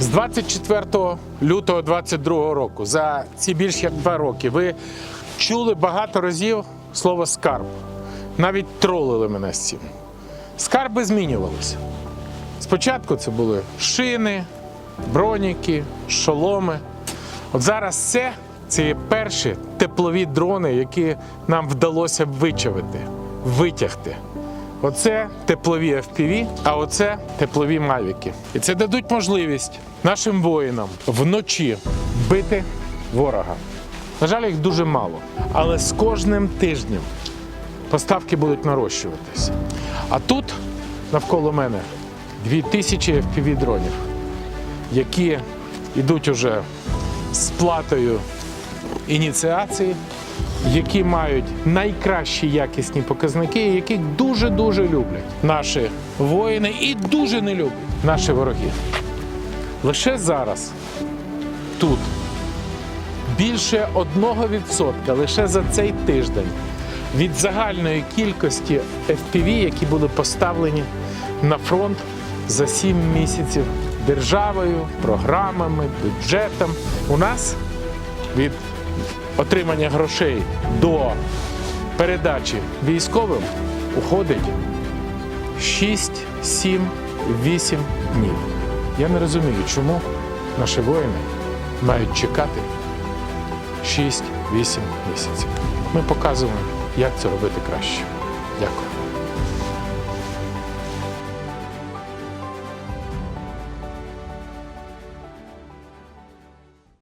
З 24 лютого 22 року, за ці більш як два роки, ви чули багато разів слово скарб. Навіть тролили мене з цим. Скарби змінювалися. Спочатку це були шини, броніки, шоломи. От зараз це, це є перші теплові дрони, які нам вдалося вичавити, витягти. Оце теплові FPV, а оце теплові мавіки. І це дадуть можливість нашим воїнам вночі бити ворога. На жаль, їх дуже мало. Але з кожним тижнем поставки будуть нарощуватися. А тут навколо мене 2000 FPV дронів, які йдуть уже з платою ініціації, які мають найкращі якісні показники, яких дуже-дуже люблять наші воїни і дуже не люблять наші вороги. Лише зараз тут більше 1% лише за цей тиждень від загальної кількості FPV, які були поставлені на фронт за 7 місяців державою, програмами, бюджетом. У нас від отримання грошей до передачі військовим уходить 6, 7, 8 днів. Я не розумію, чому наші воїни мають чекати 6-8 місяців. Ми показуємо, як це робити краще. Дякую.